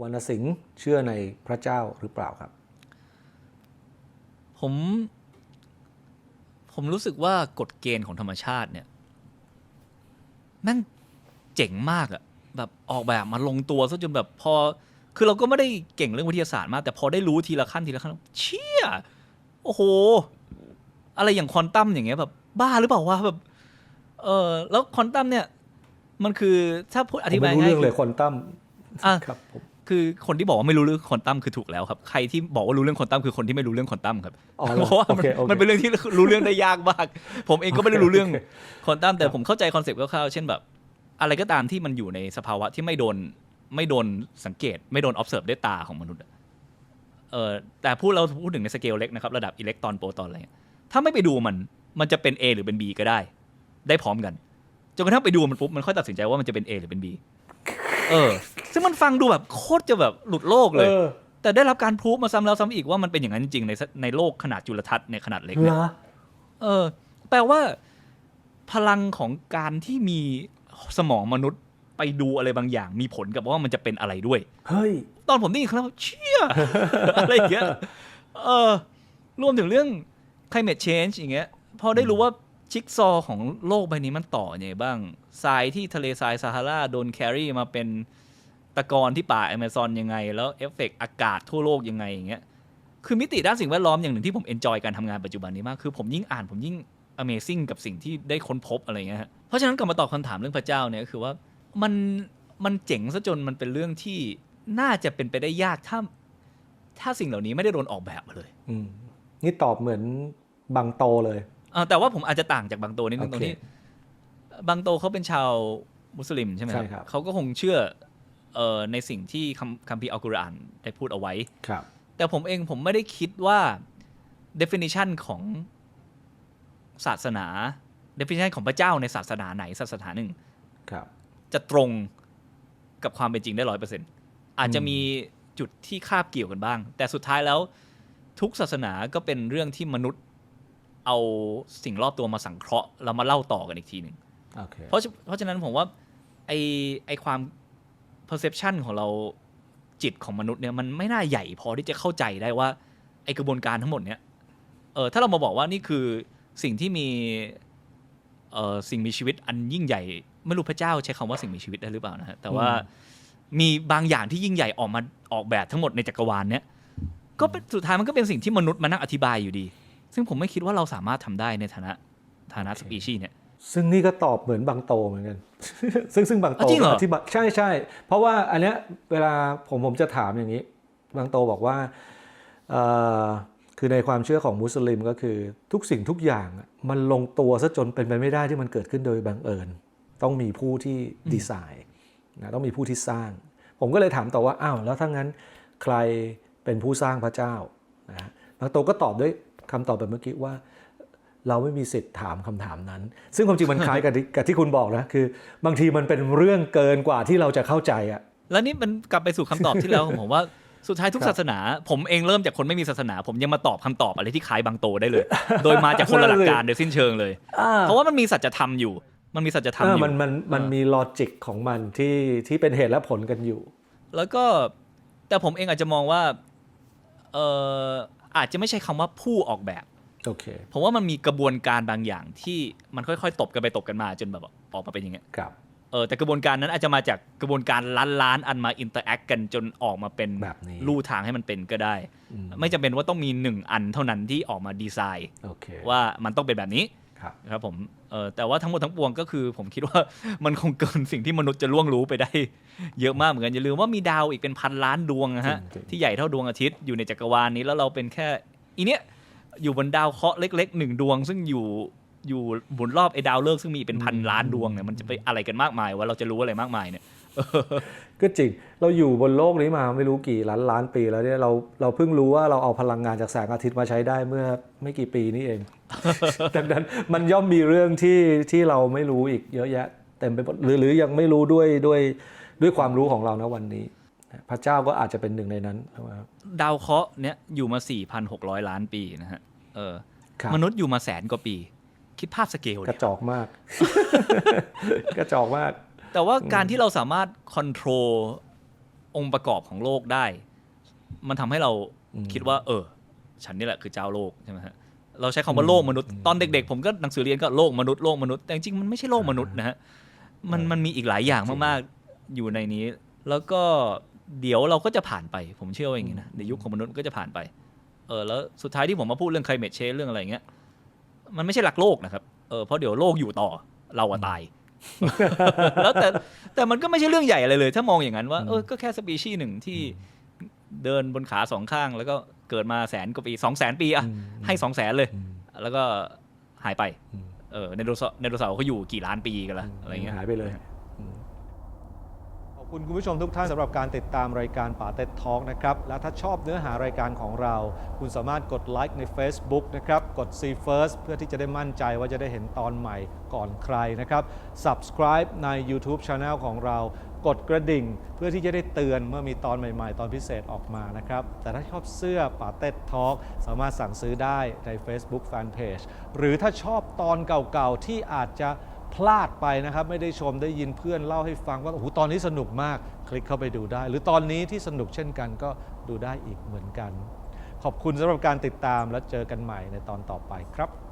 วรรณสิงห์เชื่อในพระเจ้าหรือเปล่าครับ ผม ผมรู้สึกว่ากฎเกณฑ์ของธรรมชาติเนี่ยแม่งเจ๋งมากอะแบบออกแบบมาลงตัวซะจนแบบพอ คือเราก็ไม่ได้เก่งเรื่องวิทยาศาสตร์มาก แต่พอได้รู้ทีละขั้นทีละขั้น เชี่ย โอ้โห อะไรอย่างควอนตัมอย่างเงี้ยแบบบ้าหรือเปล่าวะแบบ เออแล้วควอนตัมเนี่ย มันคือถ้าพูดอผมธิบาไม่ยรู้ง่ายเรื่องคืเลอยควอนตัมอะครับผม คือคนที่บอกว่าไม่รู้เรื่องควอนตัมคือถูกแล้วครับ ใครที่บอกว่ารู้เรื่องควอนตัมคือคนที่ไม่รู้เรื่องควอนตัมครับอ๋อเพราะว่าโอมันเคโอเคมันเป็นเรื่องที่รู้เรื่องได้ยากมาก ผมเองก็ไม่ได้รู้เรื่องโอเคควอนตัมแต่ครับผมเข้าใจคอนเซปต์คร่าวๆเช่นแบบ อะไรก็ตามที่มันอยู่ในสภาวะที่ไม่โดนไม่โดนสังเกต ไม่โดน observe ด้วยตาของมนุษย์อะเออแต่พูดเราพูดถึงในสเกลเล็กนะครับระดับอิเล็กตรอนโปรตอนอะไรเงี้ยถ้าไม่ไปดูมันมันจะเป็น A หรือเป็น B ก็ได้ ได้พร้อมกันจนกระทั่งไปดูมันปุ๊บมันค่อยตัดสินใจว่ามันจะเป็น A หรือเป็น B เออ ซึ่งมันฟังดูแบบโคตรจะแบบหลุดโลกเลยเออแต่ได้รับการพรูฟมาซ้ำแล้วซ้ำอีกว่ามันเป็นอย่างนั้นจริงๆในสในโลกขนาดจุลทรรศน์ในขนาดเล็กเหรเนี่ยอเออ แปลว่า พลังของการที่มีสมองมนุษย์ไปดูอะไรบางอย่าง มีผลกับว่ามันจะเป็นอะไรด้วย เฮ้ย ตอนผมได้ยินครั้งแรกเชี่ยอะไรอย่างเงี้ยเออรวมถึงเรื่อง climate change อย่างเงี้ยพอได้รู้ว่า ชิกซอของโลกใบนี้มันต่อยังไงบ้างทรายที่ทะเลทรายซาฮาราโดนแครี่มาเป็นตะกอนที่ป่าแอมะซอนยังไง แล้วเอฟเฟกต์อากาศทั่วโลกยังไงอย่างเงี้ยคือมิติด้านสิ่งแวดล้อมอย่างหนึ่งที่ผมเอนจอยการทำงานปัจจุบันนี้มาก คือผมยิ่งอ่านผมยิ่ง Amazing กับสิ่งที่ได้ค้นพบอะไรเงี้ยเพราะฉะนั้นกลับมาตอบคำถามเรื่องพระเจ้าเนี่ยคือว่ามันมันเจ๋งซะจนมันเป็นเรื่องที่น่าจะเป็นไปได้ยากถ้าถ้าสิ่งเหล่านี้ไม่ได้โดนออกแบบมาเลย อืมนี่ตอบเหมือนบางโตเลย อ่าแต่ว่าผมอาจจะต่างจากบางโตนิดนึงโอเคตรงที่บางโตเขาเป็นชาวมุสลิมใช่ไหมใช่ครับ เขาก็คงเชื่อเอ่อในสิ่งที่คัมคัมภีร์อัลกุรอานได้พูดเอาไว้ ครับ แต่ผมเองผมไม่ได้คิดว่า definition ของศาสนา definition ของพระเจ้าในศาสนาไหนศาสนาหนึ่ง ครับ จะตรงกับความเป็นจริงได้ร้อยเปอร์เซ็นอาจจะมีจุดที่คาบเกี่ยวกันบ้าง แต่สุดท้ายแล้วทุกศาสนาก็เป็นเรื่องที่มนุษย์ เอาสิ่งรอบตัวมาสังเคราะห์แล้วมาเล่าต่อกันอีกทีหนึ่งโอเคเพราะฉะเพราะฉะนั้นผมว่าไอไอความ perception ของเราจิตของมนุษย์เนี่ยมันไม่น่าใหญ่พอที่จะเข้าใจได้ว่าไอกระบวนการทั้งหมดเนี่ยเออถ้าเรามาบอกว่านี่คือสิ่งที่มีเออสิ่งมีชีวิตอันยิ่งใหญ่ ไม่รู้พระเจ้าใช้คำว่าสิ่งมีชีวิตได้หรือเปล่านะฮะแต่ว่ามีบางอย่างที่ยิ่งใหญ่ออกมาออกแบบทั้งหมดในจักรวาลเนี่ยก็เป็นสุดท้ายมันก็เป็นสิ่งที่มนุษย์มานั่งอธิบายอยู่ดี ซึ่งผมไม่คิดว่าเราสามารถทำได้ในฐานะฐานะสปีชีส์เนี่ยซึ่งนี่ก็ตอบเหมือนบางโตเหมือนกัน ซึ่งซึ่งบางโตอะจริงเหรอก็ธิบายใช่ใช่เพราะว่าอันเนี้ยเวลาผมผมจะถามอย่างนี้ บางโตบอกว่าเอ่อคือในความเชื่อของมุสลิมก็คือทุกสิ่งทุกอย่างอะมันลงตัวซะจนเป็นไปไม่ได้ที่มันเกิดขึ้นโดยบังเอิญ ต้องมีผู้ที่ดีไซน์นะต้องมีผู้ที่สร้าง ผมก็เลยถามต่อว่าอ้าวแล้วถ้างั้นใครเป็นผู้สร้างพระเจ้านะฮะบางโตก็ตอบด้วย คำตอบแบบเมื่อกี้ว่า เราไม่มีสิทธิ์ถามคำถามนั้น ซึ่งความจริงมันคล้ายกับที่กับที่คุณบอกนะคือ บางทีมันเป็นเรื่องเกินกว่าที่เราจะเข้าใจอะแล้วนี่มันกลับไปสู่คำตอบที่แล้วของผมว่าสุดท้ายทุกครับศาสนา ผมเองเริ่มจากคนไม่มีศาสนา ผมยังมาตอบคำตอบอะไรที่คล้ายบางโตได้เลย โดยมาจากคนละหลักการโดยสิ้นเชิงเลย เพราะว่ามันมีสัจธรรมอยู่ มันมีสัจธรรมเอออยู่มันมันมันเออมีลอจิกของมันที่ที่เป็นเหตุและผลกันอยู่ แล้วก็แต่ผมเองอาจจะมองว่าเออ อาจจะไม่ใช่คำว่าผู้ออกแบบโอเคผมว่ามันมีกระบวนการบางอย่างที่มันค่อยๆ ตบกันไปตบกันมาจนแบบออกมาเป็นอย่างเงี้ยครับเออแต่กระบวนการนั้นอาจจะมาจากกระบวนการล้านๆอันมาอินเตอร์แอคกันจนออกมาเป็นแบบนี้ลู่ทางให้มันเป็นก็ได้อืมไม่จำเป็นว่าต้องมีหนึ่งอันเท่านั้นที่ออกมาดีไซน์โอเคว่ามันต้องเป็นแบบนี้ ครับนะครับผมเออแต่ว่าทั้งหมดทั้งปวงก็คือ ผมคิดว่ามันคงเกินสิ่งที่มนุษย์จะล่วงรู้ไปได้ เยอะมากเหมือนกันอย่าลืมว่ามีดาวอีกเป็นพันล้านดวงนะฮะจริงๆที่ใหญ่เท่าดวงอาทิตย์อยู่ในจักรวาลนี้แล้วเราเป็นแค่อีเนี้ยอยู่บนดาวเคราะห์เล็กๆหนึ่งดวง ซึ่งอยู่อยู่บนรอบไอ้ดาวฤกษ์ซึ่งมีเป็นพันล้านดวงเนี่ยมันจะไปอะไรกันมากมายว่าเราจะรู้อะไรมากมายเนี่ย ก็จริง เราอยู่บนโลกนี้มาไม่รู้กี่ล้านล้านปีแล้วเนี่ยเราเราเพิ่งรู้ว่าเราเอาพลังงานจากแสงอาทิตย์มาใช้ได้เมื่อไม่กี่ปีนี้เอง ดังนั้นมันย่อมมีเรื่องที่ที่เราไม่รู้อีกเยอะแยะเต็มไปหมดหรือหรือยังไม่รู้ด้วยด้วยด้วยความรู้ของเรานะวันนี้ พระเจ้าก็อาจจะเป็นหนึ่งในนั้นใช่ไหมครับดาวเคราะห์เนี่ยอยู่มา 4,600 ล้านปีนะฮะเออครับมนุษย์อยู่มาแสนกว่าปี คิดภาพสเกลกดิระจอกมาก กระจอกมาก แต่ว่าการที่เราสามารถค o n t r o l องค์ประกอบของโลกได้ มันทำให้เราอืมคิดว่า เออ ฉันนี่แหละคือเจ้าโลกใช่ไหมฮะเราใช้คำว่าโลกมนุษย์ตอนเด็กๆ ผมก็หนังสือเรียนก็โลกมนุษย์โลกมนุษย์แต่จริงๆมันไม่ใช่โลกมนุษย์นะฮะมันมันมีอีกหลายอย่างมากๆอยู่ในนี้ แล้วก็เดี๋ยวเราก็จะผ่านไป ผมเชื่อว่าอย่างนี้นะในยุคของมนุษย์ก็จะผ่านไป เออแล้วสุดท้ายที่ผมมาพูดเรื่อง climate change เรื่องอะไรอย่างเงี้ยมันไม่ใช่หลักโลกนะครับเออเพราะเดี๋ยวโลกอยู่ต่อเราอะตาย แล้วแต่แต่มันก็ไม่ใช่เรื่องใหญ่อะไรเลย ถ้ามองอย่างนั้นว่าเออก็แค่สปีชีส์หนึ่งที่เดินบนขาสองข้าง แล้วก็เกิดมาแสนกว่าปีสองแสนปีอะอืมให้สองแสนเลยอืมแล้วก็หายไปอืมเออในโดเสาร์ในโดเสาร์เขาอยู่กี่ล้านปีกันละอะไรเงี้ยหายไปเลยข อบคุณคุณผู้ชมทุกท่านสำหรับการติดตามรายการป่าเต็ดทองนะครับ และถ้าชอบเนื้อหารายการของเรา คุณสามารถกดไลค์ใน Facebook นะครับ กด See First เพื่อที่จะได้มั่นใจว่าจะได้เห็นตอนใหม่ก่อนใครนะครับ Subscribe ใน YouTube Channel ของเรา กดกระดิ่ง เพื่อที่จะได้เตือนเมื่อมีตอนใหม่ ๆ ตอนพิเศษออกมานะครับ แต่ถ้าชอบเสื้อป่าเต็ดทอกสามารถสั่งซื้อได้ใน Facebook Fanpage หรือถ้าชอบตอนเก่าๆที่อาจจะ พลาดไปนะครับ ไม่ได้ชมได้ยินเพื่อนเล่าให้ฟังว่าโอ้โหตอนนี้สนุกมากคลิกเข้าไปดูได้ หรือตอนนี้ที่สนุกเช่นกันก็ดูได้อีกเหมือนกัน ขอบคุณสำหรับการติดตามและเจอกันใหม่ในตอนต่อไปครับ